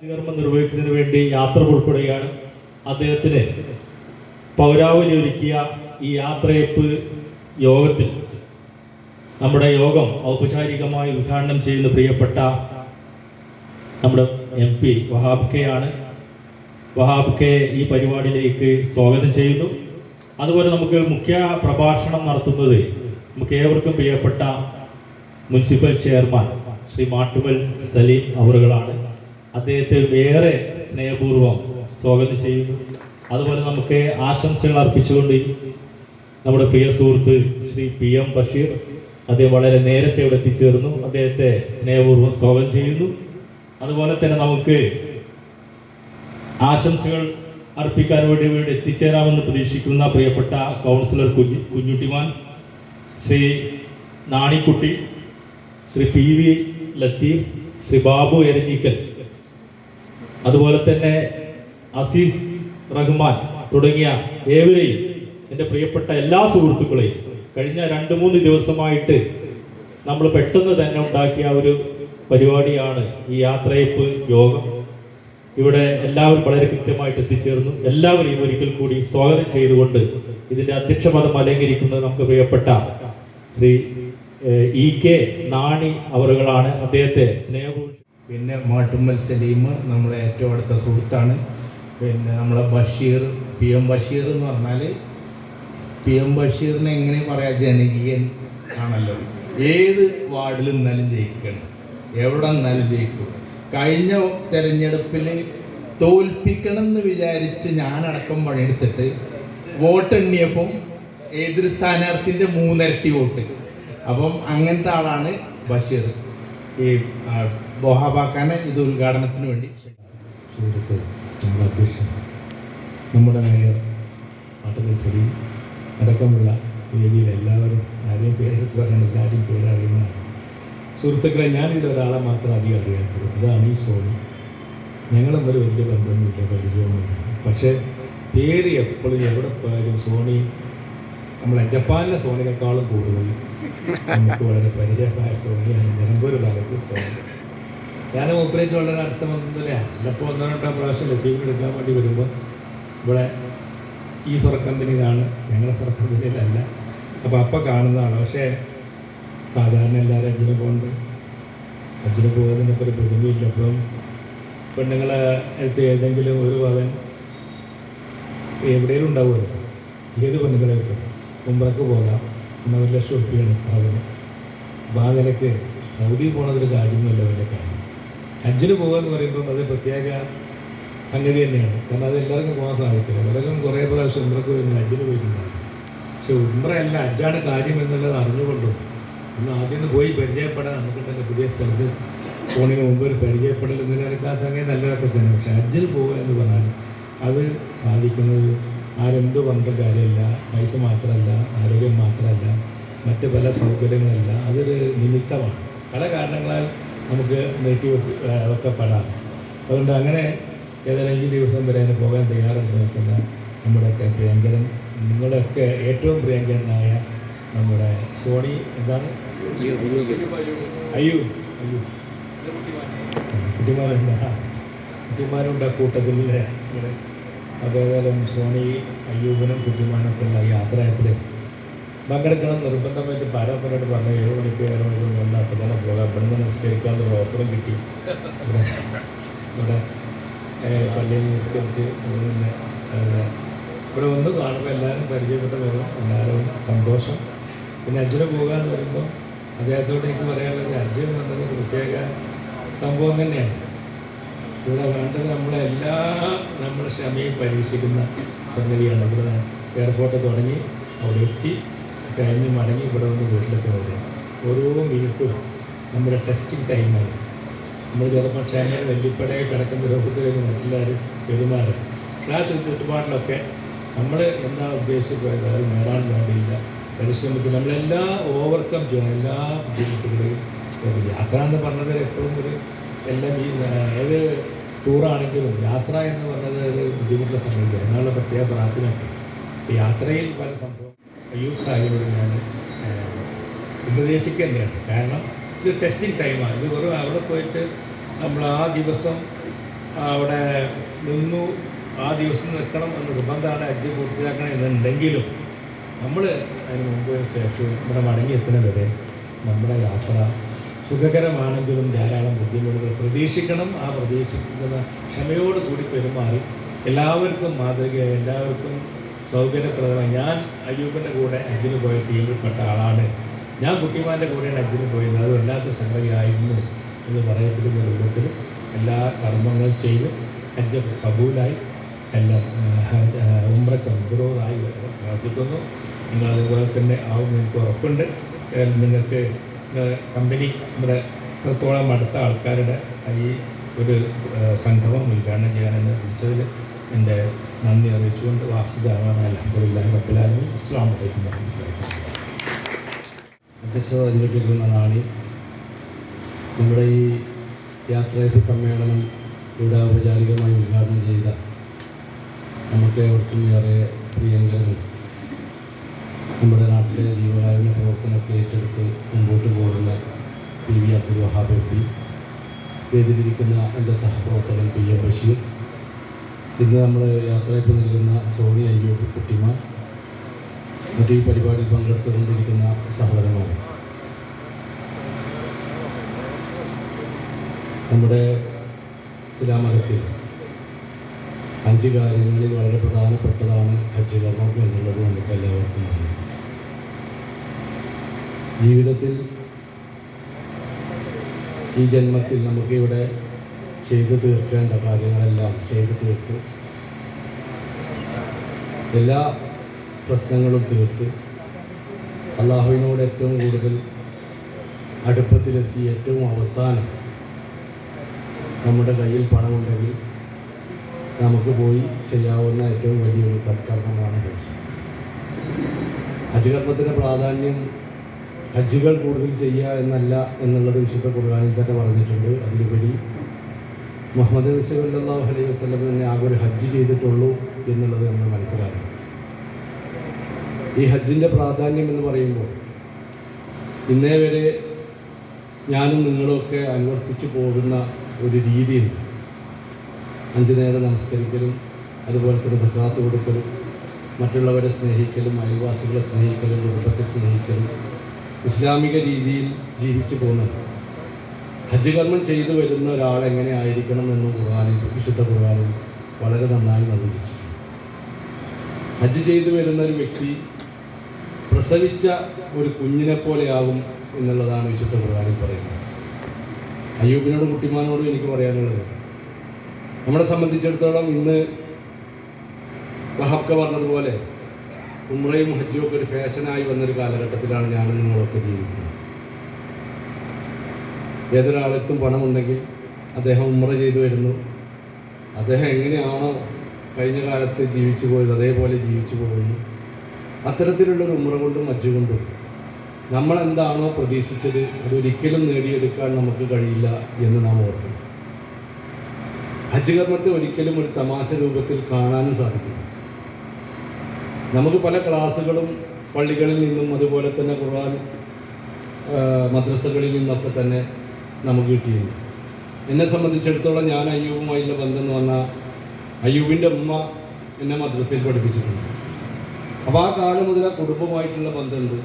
പൗരധർമ്മം നിർവഹിക്കുന്നതിന് വേണ്ടി യാത്ര പുറപ്പെടുകയാണ് അദ്ദേഹത്തിന് പൗരാവലി ഒരുക്കിയ ഈ യാത്രയപ്പ് യോഗത്തിൽ നമ്മുടെ യോഗം ഔപചാരികമായി ഉദ്ഘാടനം ചെയ്യുന്ന പ്രിയപ്പെട്ട നമ്മുടെ എം പി വഹാബ് കെ ആണ് വഹാബ് കെ ഈ പരിപാടിയിലേക്ക് സ്വാഗതം ചെയ്യുന്നു. അതുപോലെ നമുക്ക് മുഖ്യ പ്രഭാഷണം നടത്തുന്നത് നമുക്ക് ഏവർക്കും പ്രിയപ്പെട്ട മുനിസിപ്പൽ ചെയർമാൻ ശ്രീ മാട്ടുമൽ സലീം അവറുകളാണ്. അദ്ദേഹത്തെ ഏറെ സ്നേഹപൂർവം സ്വാഗതം ചെയ്യുന്നു. അതുപോലെ നമുക്ക് ആശംസകൾ അർപ്പിച്ചുകൊണ്ട് നമ്മുടെ പ്രിയ സുഹൃത്ത് ശ്രീ പി എം ബഷീർ അദ്ദേഹം വളരെ നേരത്തെ ഇവിടെ എത്തിച്ചേർന്നു. അദ്ദേഹത്തെ സ്നേഹപൂർവം സ്വാഗതം ചെയ്യുന്നു. അതുപോലെ തന്നെ നമുക്ക് ആശംസകൾ അർപ്പിക്കാൻ വേണ്ടി ഇവിടെ എത്തിച്ചേരാമെന്ന് പ്രതീക്ഷിക്കുന്ന പ്രിയപ്പെട്ട കൗൺസിലർ കുഞ്ഞു കുഞ്ഞുട്ടിമാൻ ശ്രീ നാണിക്കുട്ടി ശ്രീ പി വി ലത്തീഫ് ശ്രീ ബാബു എരഞ്ഞിക്കൽ അതുപോലെ തന്നെ അസീസ് റഹ്മാൻ തുടങ്ങിയ ഏവരെയും എന്റെ പ്രിയപ്പെട്ട എല്ലാ സുഹൃത്തുക്കളെയും കഴിഞ്ഞ രണ്ട് മൂന്ന് ദിവസമായിട്ട് നമ്മൾ പെട്ടെന്ന് തന്നെ ഉണ്ടാക്കിയ ഒരു പരിപാടിയാണ് ഈ യാത്രയപ്പ് യോഗം. ഇവിടെ എല്ലാവരും വളരെ കൃത്യമായിട്ട് എത്തിച്ചേർന്നു. എല്ലാവരെയും ഒരിക്കൽ കൂടി സ്വാഗതം ചെയ്തുകൊണ്ട് ഇതിന്റെ അധ്യക്ഷപദം അലങ്കരിക്കുന്നത് നമുക്ക് പ്രിയപ്പെട്ട ശ്രീ ഇ കെ നാണി അവറുകളാണ്. അദ്ദേഹത്തെ സ്നേഹപൂർവം പിന്നെ മാട്ടുമ്മൽ സലീം നമ്മളെ ഏറ്റവും അടുത്ത സുഹൃത്താണ്. പിന്നെ നമ്മളെ ബഷീർ പി എം ബഷീർ എന്ന് പറഞ്ഞാൽ പി എം ബഷീറിനെ എങ്ങനെ പറയാ? ജനകീയൻ ആണല്ലോ. ഏത് വാർഡിൽ നിന്നാലും ജയിക്കണം. എവിടെ നിന്നാലും ജയിക്കും. കഴിഞ്ഞ തെരഞ്ഞെടുപ്പിൽ തോൽപ്പിക്കണം എന്ന് വിചാരിച്ച് ഞാനടക്കം പണിയെടുത്തിട്ട് വോട്ട് എണ്ണിയപ്പം എതിർ സ്ഥാനാർത്ഥിന്റെ മൂന്നിരട്ടി വോട്ട്. അപ്പം അങ്ങനത്തെ ആളാണ് ബഷീർ. ഈ ബോഹാബാക്കാനെ ഇത് ഉദ്ഘാടനത്തിന് വേണ്ടി. നമ്മുടെ മേയർ നാട്ടുകൾ ശരി അടക്കമുള്ള വേദിയിൽ എല്ലാവരും ആരെയും പേരെടുത്ത് പറയാൻ എല്ലാവരും പേരറിയുന്നതാണ്. സുഹൃത്തുക്കളെ ഞാനിത് ഒരാളെ മാത്രം അധികം അറിയാത്തത്. അതാണ് ഈ സോണി. ഞങ്ങളും ഒരു വലിയ ബന്ധമൊന്നുമില്ല പരിചയമൊന്നുമില്ല. പക്ഷേ പേര് എപ്പോഴും എവിടെ പോയാലും സോണി നമ്മളെ ജപ്പാനിലെ സോണിനേക്കാളും കൂടുതൽ നമുക്ക് വളരെ പരിചയമായ സോണിയാണ്. നിലമ്പൂർ കാലത്ത് സോണി. ഞാൻ ഓപ്പറേറ്റ് വളരെ അടുത്ത ബന്ധമില്ല ചിലപ്പോൾ ഒന്നോ രണ്ടോ പ്രാവശ്യം ലത്തീഫ് എടുക്കാൻ വേണ്ടി വരുമ്പോൾ ഇവിടെ ഈ സ്വർക്കമ്പനിയിലാണ് ഞങ്ങളുടെ സ്വർക്കമ്പനിയിലല്ല അപ്പോൾ അപ്പം കാണുന്നതാണ്. പക്ഷേ സാധാരണ എല്ലാവരും അജ്ജിന് പോകുന്നുണ്ട് അജ്ജിന് പോകുന്നതിനൊക്കെ ഒരു പ്രതിമയില്ല അപ്പം പെണ്ണുങ്ങളെ അടുത്ത് ഏതെങ്കിലും ഒരു പവൻ എവിടെയും ഉണ്ടാവുമല്ലോ. ഏത് പെണ്ണുങ്ങളെ കിട്ടും? മുമ്പറക്ക് പോകാം. എന്നാൽ ഒരു ലക്ഷം ഉറുപ്പിയാണ് പവന് അപ്പോൾ ആ നിലയ്ക്ക് സൗദി പോണതൊരു കാര്യമൊന്നുമല്ല അവന്റെ കാര്യം. ഹജ്ജിന് പോകുക എന്ന് പറയുമ്പോൾ അത് പ്രത്യേക സംഗതി തന്നെയാണ്. കാരണം അത് എല്ലാവർക്കും പോകാൻ സാധിക്കില്ല പലരും കുറേ പ്രാവശ്യം ഉമ്രക്ക് വരുന്ന ഹജ്ജിന് പോയിട്ടുണ്ടാകും പക്ഷെ ഉമ്രയല്ല ഹജ്ജാണ് കാര്യം എന്നുള്ളത് അറിഞ്ഞുകൊണ്ടും ഒന്ന് ആദ്യം ഒന്ന് പോയി പരിചയപ്പെടാൻ നമുക്കുണ്ടല്ലോ പുതിയ സ്ഥലത്ത് പോണതിന് മുമ്പ് ഒരു പരിചയപ്പെടൽ നിലനിൽക്കാത്ത സംഗതി നല്ലതൊക്കെ തന്നെ പക്ഷെ ഹജ്ജിൽ പോകുക എന്ന് പറഞ്ഞാൽ അത് സാധിക്കുന്നത് ആരെന്ത് പറഞ്ഞ കാര്യമല്ല. പൈസ മാത്രമല്ല ആരോഗ്യം മാത്രമല്ല മറ്റ് പല സൗകര്യങ്ങളല്ല. അതൊരു നിമിത്തമാണ്. പല കാരണങ്ങളാൽ നമുക്ക് നീട്ടി വെക്ക് ഏഹ് വെക്കപ്പെടാം അതുകൊണ്ട് അങ്ങനെ ഏതെങ്കിലും ദിവസം വരെ അതിന് പോകാൻ തയ്യാറെന്ന് നിൽക്കുന്ന നമ്മുടെയൊക്കെ പ്രിയങ്കരൻ നിങ്ങളുടെയൊക്കെ ഏറ്റവും പ്രിയങ്കരനായ നമ്മുടെ സോണി എന്താണ്? അയ്യോ അയ്യോ. കുട്ടിമാരുണ്ട് ആ, കുട്ടിമാരുണ്ട് ആ കൂട്ടത്തിൽ ഇങ്ങനെ അതേപോലെ സോണി അയ്യൂബനും കുട്ടിമാനൊക്കെ ഉള്ള യാത്രയത്തിൽ പങ്കെടുക്കണം നിർബന്ധമായിട്ട് പാരമ്പര്യമായിട്ട് പറഞ്ഞു ഏഴ് മണിക്ക് ഏഴ് മണിക്ക് വന്ന് അപ്പം തന്നെ പോകാം ഇവിടെ നിന്ന് നിസ്കരിക്കാനുള്ള ഓഫറും കിട്ടി. ഇവിടെ പള്ളിയിൽ നിസ്കരിച്ച് നിന്ന് ഇവിടെ ഒന്ന് കാണുമ്പോൾ എല്ലാവരും പരിചയപ്പെട്ട് വരും എല്ലാവരും സന്തോഷം. പിന്നെ അജ്ജിന് പോകുക എന്ന് പറയുമ്പോൾ അദ്ദേഹത്തോട് എനിക്ക് പറയാനുള്ളത് അജ്ജ് വന്നത് പ്രത്യേക സംഭവം തന്നെയാണ്. ഇവിടെ വേണ്ടത് നമ്മളെല്ലാ നമ്മുടെ ക്ഷമയും പരീക്ഷിക്കുന്ന സംഗതിയാണ്. ഇവിടെ എയർപോർട്ട് തുടങ്ങി അവിടെ എത്തി. കഴിഞ്ഞ് മടങ്ങി ഇവിടെ വന്ന് വീട്ടിലൊക്കെ വരിക ഓരോ മിനിറ്റും നമ്മുടെ ടെസ്റ്റിംഗ് ടൈമാണ് നമ്മൾ ചിലപ്പോൾ ക്ഷമയിൽ വെല്ലിപ്പടയെ കിടക്കുന്ന രോഗത്തിലേക്ക് മറ്റുള്ളവർ പെരുമാറും. ക്ലാസ് ചുറ്റുപാടിലൊക്കെ നമ്മൾ എന്താ ഉദ്ദേശിച്ചത്? അത് നേടാൻ വേണ്ടിയില്ല. പരിശ്രമിക്കും നമ്മളെല്ലാ ഓവർകം ചെയ്യണം എല്ലാ ബുദ്ധിമുട്ടുകളെയും യാത്ര എന്ന് പറഞ്ഞത് എപ്പോഴും ഒരു എല്ലാം ഈ ഏത് ടൂറാണെങ്കിലും യാത്ര എന്ന് പറഞ്ഞത് ഒരു ബുദ്ധിമുട്ടുള്ള സംഗതിയാണ് എന്നുള്ള പ്രത്യേക പ്രാർത്ഥനയൊക്കെ. യാത്രയിൽ പല സംഭവം അയ്യൂബ് സാഹിബിനോട് ഞാൻ ഉപദേശിക്കേണ്ടതാണ് കാരണം ഇത് ടെസ്റ്റിംഗ് ടൈമാണ് ഇത് വെറും അവിടെ പോയിട്ട് നമ്മൾ ആ ദിവസം അവിടെ നിന്നു ആ ദിവസം നിൽക്കണം എന്ന് നിർബന്ധമാണ് അജ്ജ് പൂർത്തിയാക്കണം എന്നുണ്ടെങ്കിലും നമ്മൾ അതിന് മുമ്പ് ശേഷവും ഇവിടെ മടങ്ങി വരെ നമ്മുടെ യാത്ര സുഖകരമാണെങ്കിലും ധാരാളം ബുദ്ധിമുട്ടുകൾ പ്രതീക്ഷിക്കണം. ആ പ്രതീക്ഷിക്കുന്ന ക്ഷമയോട് കൂടി പെരുമാറി എല്ലാവർക്കും മാതൃക എല്ലാവർക്കും സൗകര്യപ്രദമായി. ഞാൻ അയ്യൂബിന്റെ കൂടെ അജിന് പോയ ടീമിൽപ്പെട്ട ആളാണ്. ഞാൻ കുട്ടിമാന്റെ കൂടെയാണ് അജിന് പോയത് അത് വല്ലാത്ത സംഗതിയായിരുന്നു എന്ന് പറയപ്പെടുന്ന രൂപത്തിൽ എല്ലാ കർമ്മങ്ങളും ചെയ്ത് ഹജ്ജ് കബൂലായി. എല്ലാം ഉമ്രക്ക് അബ്രോറായി പ്രാർത്ഥിക്കുന്നു. നിങ്ങൾ അതുപോലെ തന്നെ ആവും എനിക്ക് ഉറപ്പുണ്ട്. നിങ്ങൾക്ക് കമ്പനി നമ്മുടെ എത്രത്തോളം അടുത്ത ആൾക്കാരുടെ ഈ ഒരു സംഗമം ഉദ്ഘാടനം ചെയ്യാനെന്ന് വിളിച്ചതിൽ എന്റെ നന്ദി അറിയിച്ചുകൊണ്ട് വാസുദേവാൻ അലഹമുല്ലാ റബ്ബുലാലമി അസ്സാം വലൈക്കും അധ്യക്ഷത അനുഭവിക്കുന്ന നമ്മുടെ ഈ യാത്രയപ്പ് സമ്മേളനം ഇവിടെ ഔപചാരികമായി ഉദ്ഘാടനം ചെയ്ത നമുക്ക് ഏവർക്കും ഏറെ പ്രിയങ്കരനും നമ്മുടെ നാട്ടിലെ ജീവകാരുണ്യ പ്രവർത്തനമൊക്കെ ഏറ്റെടുത്ത് മുമ്പോട്ട് പോകുന്ന P V Abdul Wahab M P. വേദിയിലിരിക്കുന്ന എന്റെ സഹപ്രവർത്തകൻ പി എ ബഷീർ. ഇന്ന് നമ്മൾ യാത്രയപ്പ് നൽകുന്ന സോണി അയ്യൂബ് കുട്ടിമാർ മറ്റു ഈ പരിപാടിയിൽ പങ്കെടുത്തുകൊണ്ടിരിക്കുന്ന സഹോദരന്മാർ നമ്മുടെ ഇസ്ലാം മതത്തിൽ അഞ്ച് കാര്യങ്ങളിൽ വളരെ പ്രധാനപ്പെട്ടതാണ് ഹജ്ജ് കർമ്മം എന്നുള്ളത് നമുക്ക് എല്ലാവർക്കും അറിയാം. ജീവിതത്തിൽ ഈ ജന്മത്തിൽ നമുക്കിവിടെ ചെയ്തു തീർക്കേണ്ട കാര്യങ്ങളെല്ലാം ചെയ്തു തീർത്തു. എല്ലാ പ്രശ്നങ്ങളും തീർത്ത്. അള്ളാഹുവിനോട് ഏറ്റവും കൂടുതൽ അടുപ്പത്തിലെത്തി ഏറ്റവും അവസാനം നമ്മുടെ കയ്യിൽ പണമുണ്ടെങ്കിൽ നമുക്ക് പോയി ചെയ്യാവുന്ന ഏറ്റവും വലിയൊരു സത്കർമ്മമാണ് ഹജ്ജ്. ഹജ്ജ് കർമ്മത്തിന്റെ പ്രാധാന്യം ഹജ്ജുകൾ കൂടുതൽ ചെയ്യുക എന്നല്ല എന്നുള്ളത് വിശുദ്ധ കുർബാനിൽ തന്നെ പറഞ്ഞിട്ടുണ്ട്. അതിലുപരി മുഹമ്മദ് നസീബല്ലാഹു അലൈഹി വസല്ലം തന്നെ ആകെ ഒരു ഹജ്ജ് ചെയ്തിട്ടുള്ളൂ എന്നുള്ളത് നമ്മൾ മനസ്സിലാക്കണം. ഈ ഹജ്ജിന്റെ പ്രാധാന്യം എന്ന് പറയുമ്പോൾ ഇന്നേ വരെ ഞാനും നിങ്ങളുമൊക്കെ അനുവർത്തിച്ച് പോകുന്ന ഒരു രീതിയുണ്ട്. അഞ്ചു നേരം നമസ്കരിക്കലും അതുപോലെ തന്നെ സക്കാത്ത് കൊടുക്കലും മറ്റുള്ളവരെ സ്നേഹിക്കലും അയൽവാസികളെ സ്നേഹിക്കലും കുടുംബത്തെ സ്നേഹിക്കലും ഇസ്ലാമിക രീതിയിൽ ജീവിച്ചു പോകുന്നത് ഹജ്ജ് കർമ്മം ചെയ്തു വരുന്ന ഒരാൾ എങ്ങനെ ആയിരിക്കണം എന്ന് ഖുർആാനിൽ വിശുദ്ധ ഖുർആാനിൽ വളരെ നന്നായി നിർവചിച്ചു ഹജ്ജ് ചെയ്തു വരുന്ന ഒരു വ്യക്തി പ്രസവിച്ച ഒരു കുഞ്ഞിനെ പോലെയാകും എന്നുള്ളതാണ് വിശുദ്ധ ഖുർആാനിൽ പറയുന്നത്. അയ്യൂബിനോട് കുട്ടിമാനോടും എനിക്ക് പറയാനുള്ളത് നമ്മളെ സംബന്ധിച്ചിടത്തോളം ഇന്ന് വഹബ്ക പറഞ്ഞതുപോലെ ഉമ്രയും ഹജ്ജും ഒക്കെ ഒരു ഫാഷനായി വന്നൊരു കാലഘട്ടത്തിലാണ് ഞാനും നിങ്ങളൊക്കെ ജീവിക്കുന്നത്. ഏതൊരാൾക്കും പണമുണ്ടെങ്കിൽ അദ്ദേഹം ഉമ്ര ചെയ്തു വരുന്നു. അദ്ദേഹം എങ്ങനെയാണോ കഴിഞ്ഞ കാലത്ത് ജീവിച്ചു പോയത് അതേപോലെ ജീവിച്ചു പോകുന്നു. അത്തരത്തിലുള്ളൊരു ഉമ്ര കൊണ്ടും ഹജ്ജ് കൊണ്ടും നമ്മൾ എന്താണോ പ്രതീക്ഷിച്ചത് അതൊരിക്കലും നേടിയെടുക്കാൻ നമുക്ക് കഴിയില്ല എന്ന് നാം ഓർക്കണം. ഹജ്ജ് കർമ്മത്തെ ഒരിക്കലും ഒരു തമാശ രൂപത്തിൽ കാണാനും സാധിക്കും നമുക്ക് പല ക്ലാസ്സുകളും പള്ളികളിൽ നിന്നും അതുപോലെ തന്നെ ഖുർആൻ മദ്രസകളിൽ നിന്നൊക്കെ തന്നെ നമുക്ക് കിട്ടിയിരുന്നു എന്നെ സംബന്ധിച്ചിടത്തോളം ഞാൻ അയ്യൂബുമായുള്ള ബന്ധം എന്ന് പറഞ്ഞാൽ അയ്യൂബിന്റെ ഉമ്മ എന്നെ മദ്രസയിൽ പഠിപ്പിച്ചിട്ടുണ്ട്. അപ്പോൾ ആ കാലം മുതൽ ആ കുടുംബമായിട്ടുള്ള ബന്ധമുണ്ട്.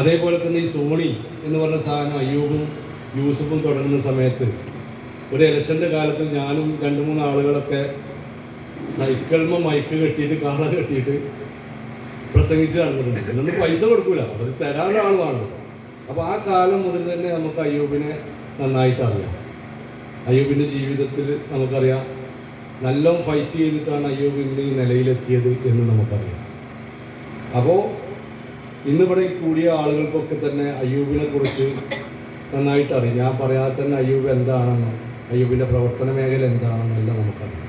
അതേപോലെ തന്നെ ഈ സോണി എന്ന് പറഞ്ഞ സാധനം അയ്യൂബും യൂസഫും തുടങ്ങുന്ന സമയത്ത് ഒരു ഇലക്ഷന്റെ കാലത്ത് ഞാനും രണ്ട് മൂന്ന് ആളുകളൊക്കെ സൈക്കിളിമ മൈക്ക് കെട്ടിയിട്ട് കാള കെട്ടിയിട്ട് പ്രസംഗിച്ച് നടന്നിട്ടുണ്ട്. ഇതൊന്നും പൈസ കൊടുക്കൂല. അവർ തരാനുള്ള ആളുമാണ് അപ്പോൾ ആ കാലം മുതൽ തന്നെ നമുക്ക് അയ്യൂബിനെ നന്നായിട്ട് അറിയാം അയ്യൂബിന്റെ ജീവിതത്തിൽ നമുക്കറിയാം നല്ല ഫൈറ്റ് ചെയ്തിട്ടാണ് അയ്യൂബ് ഇന്ന് ഈ നിലയിലെത്തിയത് എന്ന് നമുക്കറിയാം. അപ്പോൾ ഇന്നിവിടെ കൂടിയ ആളുകൾക്കൊക്കെ തന്നെ അയ്യൂബിനെ കുറിച്ച് നന്നായിട്ട് അറിയാം ഞാൻ പറയാതെ തന്നെ അയ്യൂബ് എന്താണെന്ന് അയ്യൂബിന്റെ പ്രവർത്തന മേഖല എന്താണെന്നെല്ലാം നമുക്കറിയാം.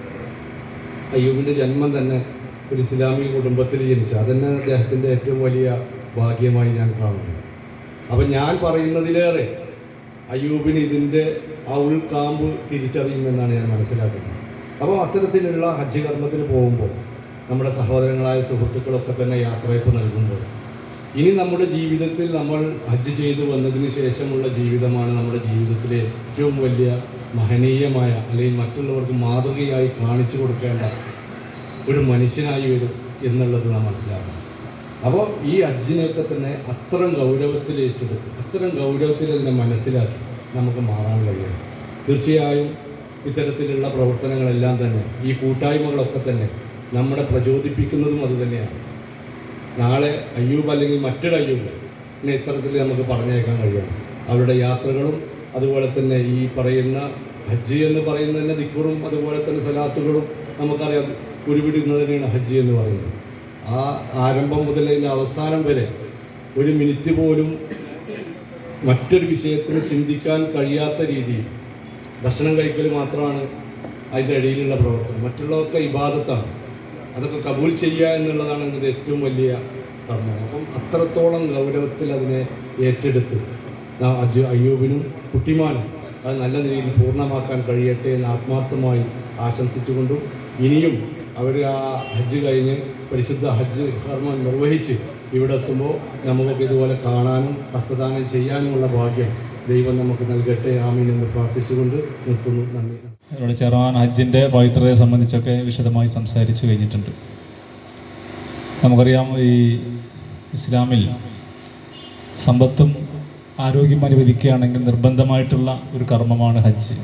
അയ്യൂബിന്റെ ജന്മം തന്നെ ഒരു ഇസ്ലാമിക കുടുംബത്തിൽ ജനിച്ചു. അതന്നെ അദ്ദേഹത്തിന്റെ ഏറ്റവും വലിയ ഭാഗ്യമായി ഞാൻ കാണുന്നു. അപ്പം ഞാൻ പറയുന്നതിലേറെ അയ്യൂബിന് ഇതിന്റെ ആ ഉൾക്കാമ്പ് തിരിച്ചറിയുമെന്നാണ് ഞാൻ മനസ്സിലാക്കുന്നത്. അപ്പോൾ അത്തരത്തിലുള്ള ഹജ്ജ് കർമ്മത്തിന് പോകുമ്പോൾ നമ്മുടെ സഹോദരങ്ങളായ സുഹൃത്തുക്കളൊക്കെ തന്നെ യാത്രയപ്പ് നൽകുമ്പോൾ ഇനി നമ്മുടെ ജീവിതത്തിൽ നമ്മൾ ഹജ്ജ് ചെയ്തു വന്നതിന് ശേഷമുള്ള ജീവിതമാണ് നമ്മുടെ ജീവിതത്തിലെ ഏറ്റവും വലിയ മഹനീയമായ അല്ലെങ്കിൽ മറ്റുള്ളവർക്ക് മാതൃകയായി കാണിച്ചു കൊടുക്കേണ്ട ഒരു മനുഷ്യനായി വരും എന്നുള്ളത് നാം മനസ്സിലാക്കണം. അപ്പോൾ ഈ ഹജ്ജിനെയൊക്കെ തന്നെ അത്തരം ഗൗരവത്തിൽ ഏറ്റെടുത്ത് അത്തരം ഗൗരവത്തിൽ അതിനെ മനസ്സിലാക്കി നമുക്ക് മാറാൻ കഴിയണം. തീർച്ചയായും ഇത്തരത്തിലുള്ള പ്രവർത്തനങ്ങളെല്ലാം തന്നെ ഈ കൂട്ടായ്മകളൊക്കെ തന്നെ നമ്മളെ പ്രചോദിപ്പിക്കുന്നതും അത് തന്നെയാണ്. നാളെ അയ്യൂബ് അല്ലെങ്കിൽ മറ്റൊരു അയ്യൂബ് പിന്നെ ഇത്തരത്തിൽ നമുക്ക് പറഞ്ഞേക്കാൻ കഴിയണം. അവരുടെ യാത്രകളും അതുപോലെ തന്നെ ഈ പറയുന്ന ഹജ്ജ് എന്ന് പറയുന്നതിന്റെ ദിക്കുറും അതുപോലെ തന്നെ സലാത്തുകളും നമുക്കറിയാം ഉരുവിടുന്നതിനാണ് ഹജ്ജ് എന്ന് പറയുന്നത്. ആ ആരംഭം മുതൽ അതിന്റെ അവസാനം വരെ ഒരു മിനിറ്റ് പോലും മറ്റൊരു വിഷയത്തിന് ചിന്തിക്കാൻ കഴിയാത്ത രീതിയിൽ ഭക്ഷണം കഴിക്കൽ മാത്രമാണ് അതിന്റെ ഇടയിലുള്ള പ്രവർത്തനം. മറ്റുള്ളവർക്ക് ഇബാദത്താണ്. അതൊക്കെ കബൂൽ ചെയ്യുക എന്നുള്ളതാണ് ഇതിന്റെ ഏറ്റവും വലിയ കർമ്മം. അപ്പം അത്രത്തോളം ഗൗരവത്തിൽ അതിനെ ഏറ്റെടുത്ത് അജു അയ്യൂബിനും കുട്ടിമാനും അത് നല്ല രീതിയിൽ പൂർണമാക്കാൻ കഴിയട്ടെ എന്ന് ആത്മാർത്ഥമായി ആശംസിച്ചുകൊണ്ടും ഇനിയും അവർ ആ ഹജ്ജ് കഴിഞ്ഞ് പരിശുദ്ധ ഹജ്ജ് കർമ്മം നിർവഹിച്ച് ഇവിടെ എത്തുമ്പോൾ നമുക്ക് ഇതുപോലെ കാണാനും ഹസ്തദാനം ചെയ്യാനുമുള്ള ഭാഗ്യം ദൈവം നമുക്ക് നൽകട്ടെ. ആമീൻ എന്ന് പ്രാർത്ഥിച്ചുകൊണ്ട് നിർത്തുന്നു. നന്ദി. ഇവിടെ ചെറുവാൻ ഹജ്ജിന്റെ പവിത്രതയെ സംബന്ധിച്ചൊക്കെ വിശദമായി സംസാരിച്ചു കഴിഞ്ഞിട്ടുണ്ട്. നമുക്കറിയാം ഈ ഇസ്ലാമിൽ സമ്പത്തും ആരോഗ്യം അനുവദിക്കുകയാണെങ്കിൽ നിർബന്ധമായിട്ടുള്ള ഒരു കർമ്മമാണ് ഹജ്ജ്.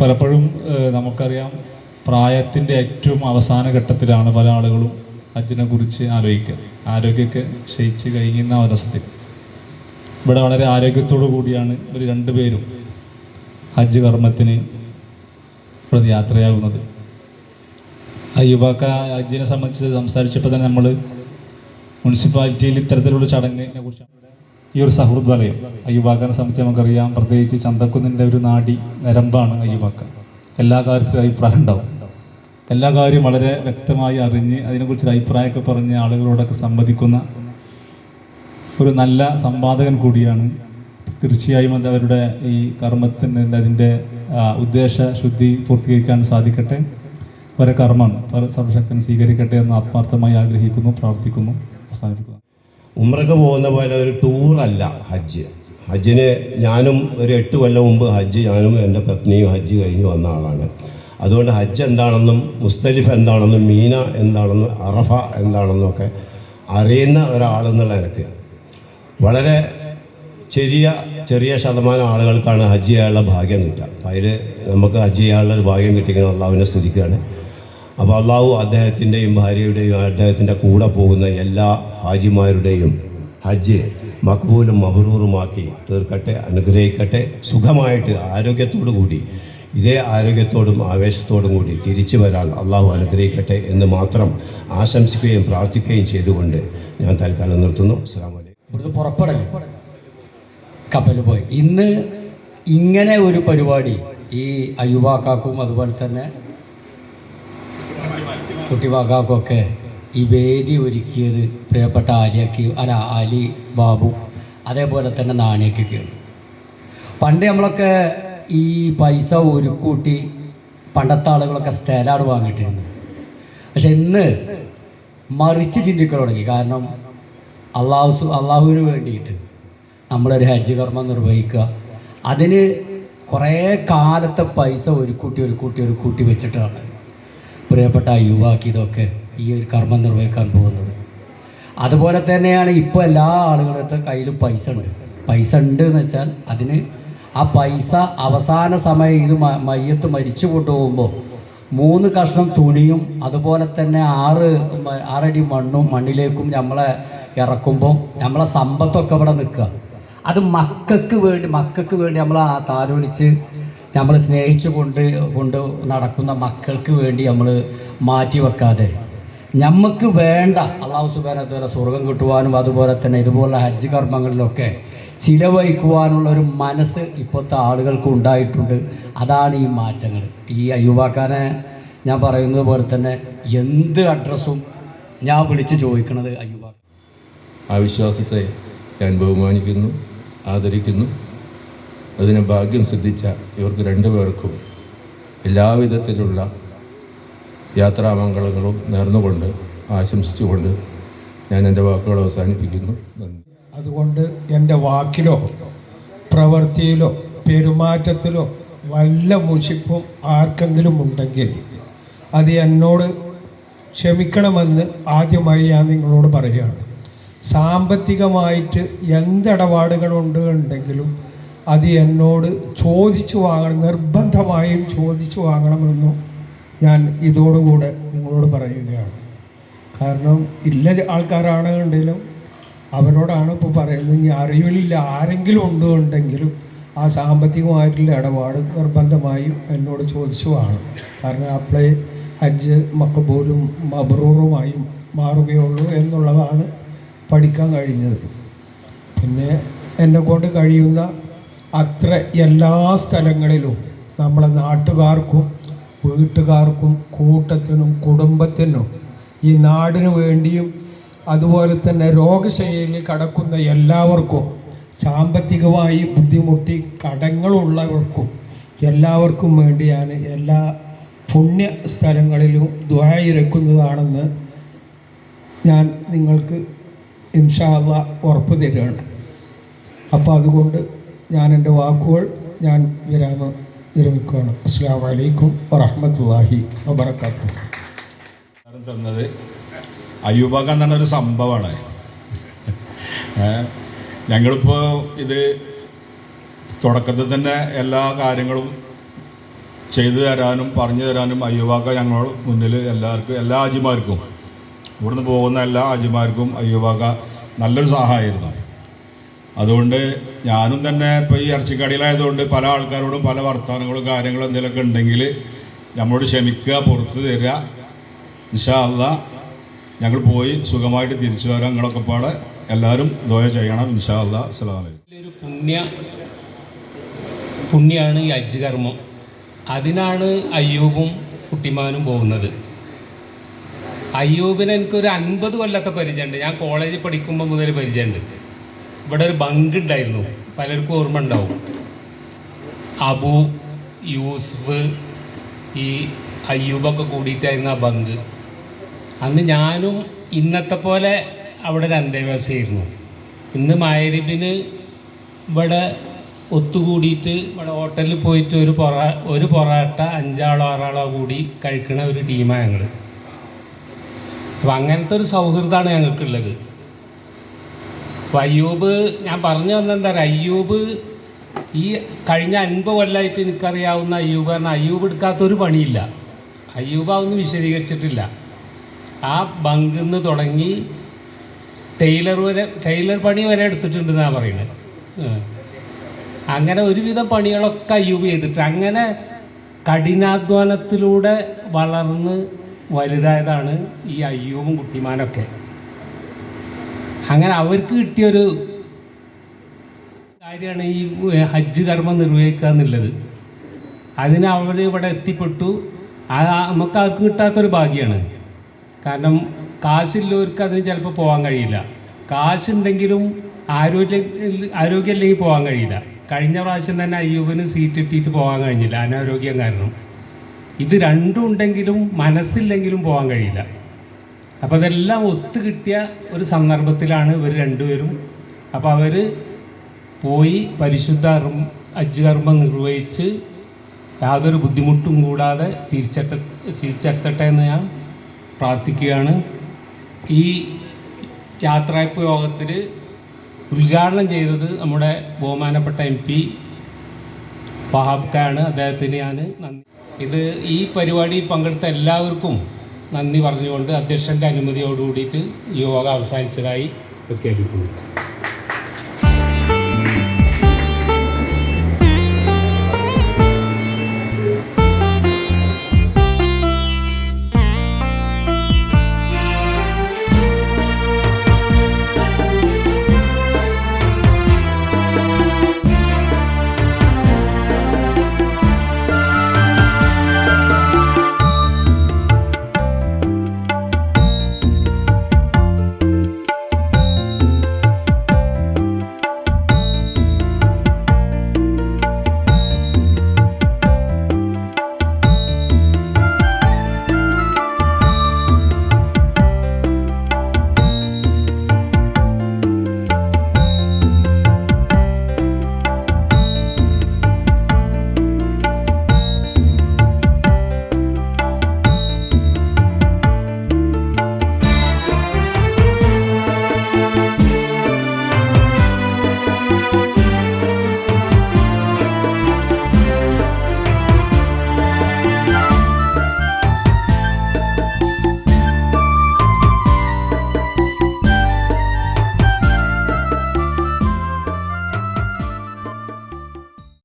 പലപ്പോഴും നമുക്കറിയാം പ്രായത്തിന്റെ ഏറ്റവും അവസാന ഘട്ടത്തിലാണ് പല ആളുകളും ഹജ്ജിനെ കുറിച്ച് ആലോചിക്കുക. ആരോഗ്യമൊക്കെ ക്ഷയിച്ച് കഴിയുന്ന അവസ്ഥ ഇവിടെ വളരെ ആരോഗ്യത്തോടു കൂടിയാണ് ഒരു രണ്ടുപേരും ഹജ്ജ് കർമ്മത്തിന് ഇവിടെ യാത്രയാകുന്നത് അയ്യൂബാക്ക ഹജ്ജിനെ സംബന്ധിച്ച് സംസാരിച്ചപ്പോൾ തന്നെ നമ്മൾ മുനിസിപ്പാലിറ്റിയിൽ ഇത്തരത്തിലുള്ള ചടങ്ങിനെ കുറിച്ചാണ് ഈ ഒരു സൗഹൃദ വലയം യുവാക്കനെ സംബന്ധിച്ച് നമുക്കറിയാം പ്രത്യേകിച്ച് ചന്തക്കുന്നിന്റെ ഒരു നാടി നരമ്പാണ് അയ്യൂബാക്ക. എല്ലാ കാര്യത്തിലും അഭിപ്രായം ഉണ്ടാവും. എല്ലാ കാര്യവും വളരെ വ്യക്തമായി അറിഞ്ഞ് അതിനെക്കുറിച്ചൊരു അഭിപ്രായമൊക്കെ പറഞ്ഞ് ആളുകളോടൊക്കെ സംവദിക്കുന്ന ഒരു നല്ല സമ്പാദകൻ കൂടിയാണ്. തീർച്ചയായും അത് അവരുടെ ഈ കർമ്മത്തിന് അതിന്റെ ഉദ്ദേശ ശുദ്ധി പൂർത്തീകരിക്കാൻ സാധിക്കട്ടെ. വരെ കർമ്മം സർവശക്തൻ സ്വീകരിക്കട്ടെ എന്ന് ആത്മാർത്ഥമായി ആഗ്രഹിക്കുന്നു പ്രാർത്ഥിക്കുന്നു. അവസാനിപ്പിക്കുന്നു. ഉമ്രക്ക് പോകുന്ന പോലെ ഒരു ടൂറല്ല ഹജ്ജ്. ഹജ്ജിന് ഞാനും ഒരു എട്ട് കൊല്ലം മുമ്പ് ഹജ്ജ് ഞാനും എന്റെ പത്നിയും ഹജ്ജ് കഴിഞ്ഞ് വന്ന ആളാണ്. അതുകൊണ്ട് ഹജ്ജ് എന്താണെന്നും മുസ്തലിഫ് എന്താണെന്നും മീന എന്താണെന്നും അറഫ എന്താണെന്നും ഒക്കെ അറിയുന്ന ഒരാളെന്നുള്ള നിലയ്ക്ക്. വളരെ ചെറിയ ചെറിയ ശതമാനം ആളുകൾക്കാണ് ഹജ്ജ് ചെയ്യാനുള്ള ഭാഗ്യം കിട്ടുക. അതിൽ നമുക്ക് ഹജ്ജ് ചെയ്യാനുള്ള ഒരു ഭാഗ്യം കിട്ടിയെങ്കിൽ അള്ളാഹുവിനെ സ്തുതിക്കുകയാണ്. അപ്പോൾ അള്ളാഹു അദ്ദേഹത്തിന്റെയും ഭാര്യയുടെയും അദ്ദേഹത്തിന്റെ കൂടെ പോകുന്ന എല്ലാ ഹാജിമാരുടെയും ഹജ്ജ് മക്ബൂലും മബറൂറുമാക്കി തീർക്കട്ടെ അനുഗ്രഹിക്കട്ടെ സുഖമായിട്ട് ആരോഗ്യത്തോടു കൂടി ഇതേ ആരോഗ്യത്തോടും ആവേശത്തോടും കൂടി തിരിച്ചു വരാൻ അള്ളാഹു അനുഗ്രഹിക്കട്ടെ എന്ന് മാത്രം ആശംസിക്കുകയും പ്രാർത്ഥിക്കുകയും ചെയ്തുകൊണ്ട് ഞാൻ തൽക്കാലം നിർത്തുന്നു. അസ്സാം കപ്പലിൽ പോയി. ഇന്ന് ഇങ്ങനെ ഒരു പരിപാടി ഈ അയ്യുവാക്കാക്കും അതുപോലെ തന്നെ കുട്ടിവാക്കാക്കും ഒക്കെ ഈ വേദി ഒരുക്കിയത് പ്രിയപ്പെട്ട ആലിയക്ക് അല്ല അലി ബാബു അതേപോലെ തന്നെ നാണിയക്കൊക്കെയാണ് പണ്ട് നമ്മളൊക്കെ ഈ പൈസ ഒരുക്കൂട്ടി പണ്ടത്തെ ആളുകളൊക്കെ സ്ഥലമാണ് വാങ്ങിയിട്ടിരുന്നത്. പക്ഷെ ഇന്ന് മറിച്ച് ചിന്തിക്കാൻ തുടങ്ങി. കാരണം അള്ളാഹു അള്ളാഹുവിന് വേണ്ടിയിട്ട് നമ്മളൊരു ഹജ്ജ് കർമ്മം നിർവഹിക്കുക. അതിന് കുറേ കാലത്തെ പൈസ ഒരു കൂട്ടി ഒരു കൂട്ടി ഒരു കൂട്ടി വെച്ചിട്ടാണ് പ്രിയപ്പെട്ട യുവാക്കി ഇതൊക്കെ ഈ ഒരു കർമ്മം നിർവഹിക്കാൻ പോകുന്നത്. അതുപോലെ തന്നെയാണ് ഇപ്പോൾ എല്ലാ ആളുകളുടെ കയ്യിലും പൈസ ഉണ്ട്. പൈസ ഉണ്ട് എന്ന് വെച്ചാൽ അതിന് ആ പൈസ അവസാന സമയം ഇത് മയ്യത്ത് മരിച്ചു കൊണ്ടുപോകുമ്പോൾ മൂന്ന് കഷ്ണം തുണിയും അതുപോലെ തന്നെ ആറ് ആറടി മണ്ണും മണ്ണിലേക്കും നമ്മളെ ഇറക്കുമ്പോൾ നമ്മളെ സമ്പത്തൊക്കെ ഇവിടെ നിൽക്കുക. അത് മക്കൾക്ക് വേണ്ടി മക്കൾക്ക് വേണ്ടി നമ്മൾ ആ താലോലിച്ച് നമ്മൾ സ്നേഹിച്ചു കൊണ്ട് കൊണ്ട് നടക്കുന്ന മക്കൾക്ക് വേണ്ടി നമ്മൾ മാറ്റി വെക്കാതെ. നമുക്ക് വേണ്ട അള്ളാഹു സുബാനത്തുവരെ സ്വർഗം കിട്ടുവാനും അതുപോലെ തന്നെ ഇതുപോലുള്ള ഹജ്ജ് കർമ്മങ്ങളിലൊക്കെ ചിലവഴിക്കുവാനുള്ള ഒരു മനസ്സ് ഇപ്പോഴത്തെ ആളുകൾക്ക് ഉണ്ടായിട്ടുണ്ട്. അതാണ് ഈ മാറ്റങ്ങൾ. ഈ അയ്യൂബാക്കാനെ ഞാൻ പറയുന്നത് പോലെ തന്നെ എന്ത് അഡ്രസ്സും ഞാൻ വിളിച്ച് ചോദിക്കണത് അയ്യൂബാക്ക. ആ ഞാൻ ബഹുമാനിക്കുന്നു ആദരിക്കുന്നു. അതിന് ഭാഗ്യം സിദ്ധിച്ച ഇവർക്ക് രണ്ടുപേർക്കും എല്ലാവിധത്തിലുള്ള യാത്രാമംഗളങ്ങളും നേർന്നുകൊണ്ട് ആശംസിച്ചുകൊണ്ട് ഞാൻ എന്റെ വാക്കുകൾ അവസാനിപ്പിക്കുന്നു. നന്ദി. അതുകൊണ്ട് എന്റെ വാക്കിലോ പ്രവൃത്തിയിലോ പെരുമാറ്റത്തിലോ വല്ല മുഷിപ്പും ആർക്കെങ്കിലും ഉണ്ടെങ്കിൽ അത് എന്നോട് ക്ഷമിക്കണമെന്ന് ആദ്യമായി ഞാൻ നിങ്ങളോട് പറയുകയാണ്. സാമ്പത്തികമായിട്ട് എന്തിടപാടുകളുണ്ട് ഉണ്ടെങ്കിലും അത് എന്നോട് ചോദിച്ചു വാങ്ങണം നിർബന്ധമായും ചോദിച്ചു വാങ്ങണമെന്നും ഞാൻ ഇതോടുകൂടെ നിങ്ങളോട് പറയുകയാണ്. കാരണം ഇല്ല ആൾക്കാരാണ് ആൾക്കാരാണെങ്കിലും അവരോടാണ് ഇപ്പോൾ പറയുന്നത് ഇനി അറിവിലില്ല ആരെങ്കിലും ഉണ്ട് ഉണ്ടെങ്കിലും ആ സാമ്പത്തികമായിട്ടുള്ള ഇടപാട് നിർബന്ധമായും എന്നോട് ചോദിച്ചു വാങ്ങണം കാരണം അപ്ലൈ ഹജ്ജ് മക്കബൂലും മബ്രൂറുമായും മാറുകയുള്ളൂ എന്നുള്ളതാണ് പഠിക്കാൻ കഴിഞ്ഞത്. പിന്നെ എന്നെ കൊണ്ട് കഴിയുന്ന അത്ര എല്ലാ സ്ഥലങ്ങളിലും നമ്മളെ നാട്ടുകാർക്കും വീട്ടുകാർക്കും കൂട്ടത്തിനും കുടുംബത്തിനും ഈ നാടിനു വേണ്ടിയും അതുപോലെ തന്നെ രോഗശൈലിയിൽ കടക്കുന്ന എല്ലാവർക്കും സാമ്പത്തികമായി ബുദ്ധിമുട്ടി കടങ്ങളുള്ളവർക്കും എല്ലാവർക്കും വേണ്ടിയാണ് എല്ലാ പുണ്യ സ്ഥലങ്ങളിലും ദ്വായിരക്കുന്നതാണെന്ന് ഞാൻ നിങ്ങൾക്ക് ഇൻഷാല്ല ഉറപ്പ് തരികയാണ്. അപ്പോൾ അതുകൊണ്ട് ഞാൻ എന്റെ വാക്കുകൾ ഞാൻ വിരാമം വിരമിക്കുകയാണ് അസ്സാം വലൈക്കും വറഹമത്തല്ലാഹി വബർക്കാത്തു തന്നത് അയ്യൂബാക്ക എന്ന് പറഞ്ഞൊരു സംഭവമാണ്. ഞങ്ങളിപ്പോൾ ഇത് തുടക്കത്തിൽ തന്നെ എല്ലാ കാര്യങ്ങളും ചെയ്തു തരാനും പറഞ്ഞു തരാനും അയ്യൂബാക്ക ഞങ്ങൾ മുന്നിൽ എല്ലാവർക്കും എല്ലാ ആജിമാർക്കും ഇവിടുന്ന് പോകുന്ന എല്ലാ ആജിമാർക്കും അയ്യൂബാക്ക നല്ലൊരു സഹായമായിരുന്നു. അതുകൊണ്ട് ഞാനും തന്നെ ഇപ്പോൾ ഈ ഇറച്ചിക്കടയിലായതുകൊണ്ട് പല ആൾക്കാരോടും പല വർത്തമാനങ്ങളും കാര്യങ്ങളും എന്തെങ്കിലുമൊക്കെ ഉണ്ടെങ്കിൽ നമ്മളോട് ക്ഷമിക്കുക പുറത്ത് തരിക. അല്ലാ ഞങ്ങൾ പോയി സുഖമായിട്ട് തിരിച്ചു വരാം. നിങ്ങളൊക്കെ പാടെ എല്ലാവരും ദോയ ചെയ്യണം. ഇൻഷാ അല്ലാ ഒരു പുണ്യ പുണ്യാണ് ഈ ഹജ്ജ് കർമ്മം. അതിനാണ് അയ്യൂബും കുട്ടിമാനും പോകുന്നത്. അയ്യൂബിന് എനിക്കൊരു അൻപത് കൊല്ലത്തെ പരിചയമുണ്ട്. ഞാൻ കോളേജിൽ പഠിക്കുമ്പോൾ മുതൽ പരിചയമുണ്ട്. ഇവിടെ ഒരു ബങ്ക് ഉണ്ടായിരുന്നു. പലർക്കും ഓർമ്മ ഉണ്ടാവും. അബു യൂസുഫ് ഈ അയ്യൂബൊക്കെ കൂടിയിട്ടായിരുന്നു ആ ബങ്ക്. അന്ന് ഞാനും ഇന്നത്തെ പോലെ അവിടെ ഒരു അന്തേവാസിയായിരുന്നു. ഇന്ന് മായരിബിന് ഇവിടെ ഒത്തുകൂടിയിട്ട് ഇവിടെ ഹോട്ടലിൽ പോയിട്ട് ഒരു പൊറ ഒരു പൊറാട്ട അഞ്ചാളോ ആറാളോ കൂടി കഴിക്കുന്ന ഒരു ടീമാണ് ഞങ്ങൾ അപ്പം അങ്ങനത്തെ ഒരു സൗഹൃദമാണ് ഞങ്ങൾക്കുള്ളത്. അപ്പോൾ അയ്യൂബ് ഞാൻ പറഞ്ഞു വന്നത് എന്താ പറയുക അയ്യൂബ് ഈ കഴിഞ്ഞ അൻപത് കൊല്ലമായിട്ട് എനിക്കറിയാവുന്ന അയ്യൂബ് പറഞ്ഞാൽ അയ്യൂബ് എടുക്കാത്തൊരു പണിയില്ല. അയ്യൂബ് അതൊന്നും വിശദീകരിച്ചിട്ടില്ല. ആ ബങ്ക് നിന്ന് തുടങ്ങി ടൈലർ വരെ ടൈലർ പണി വരെ എടുത്തിട്ടുണ്ട് എന്നാണ് പറയുന്നത് അങ്ങനെ ഒരുവിധ പണികളൊക്കെ അയ്യൂബ് ചെയ്തിട്ട് അങ്ങനെ കഠിനാധ്വാനത്തിലൂടെ വളർന്ന് വലുതായതാണ് ഈ അയ്യൂബും കുട്ടിമാനൊക്കെ അങ്ങനെ അവർക്ക് കിട്ടിയൊരു കാര്യമാണ് ഈ ഹജ്ജ് കർമ്മം നിർവഹിക്കുക എന്നുള്ളത്. അതിന് അവർ ഇവിടെ എത്തിപ്പെട്ടു. അത് നമുക്ക് അവർക്ക് കിട്ടാത്തൊരു ഭാഗ്യമാണ് കാരണം കാശില്ലവർക്ക് അതിന് ചിലപ്പോൾ പോകാൻ കഴിയില്ല. കാശുണ്ടെങ്കിലും ആരോഗ്യം ആരോഗ്യമില്ലെങ്കിൽ പോകാൻ കഴിയില്ല. കഴിഞ്ഞ പ്രാവശ്യം തന്നെ അയ്യൂബിന് സീറ്റ് ഇട്ടിട്ട് പോകാൻ കഴിഞ്ഞില്ല അനാരോഗ്യം കാരണം. ഇത് രണ്ടും ഉണ്ടെങ്കിലും മനസ്സില്ലെങ്കിലും പോകാൻ കഴിയില്ല. അപ്പോൾ അതെല്ലാം ഒത്തു കിട്ടിയ ഒരു സന്ദർഭത്തിലാണ് ഇവർ രണ്ടുപേരും. അപ്പോൾ അവർ പോയി പരിശുദ്ധ ഹജ്ജ് കർമ്മം നിർവഹിച്ച് യാതൊരു ബുദ്ധിമുട്ടും കൂടാതെ തിരിച്ചെത്ത തിരിച്ചെത്തട്ടെ എന്ന് ഞാൻ പ്രാർത്ഥിക്കുകയാണ്. ഈ യാത്രയപ്പ് യോഗത്തിൽ ഉദ്ഘാടനം ചെയ്തത് നമ്മുടെ ബഹുമാനപ്പെട്ട എം പി വഹാബ്ക്കാണ് അദ്ദേഹത്തിന് ഞാൻ നന്ദി. ഇത് ഈ പരിപാടി പങ്കെടുത്ത എല്ലാവർക്കും നന്ദി പറഞ്ഞുകൊണ്ട് അധ്യക്ഷന്റെ അനുമതിയോടുകൂടിയിട്ട് യോഗ അവസാനിച്ചതായി പ്രഖ്യാപിക്കുന്നു.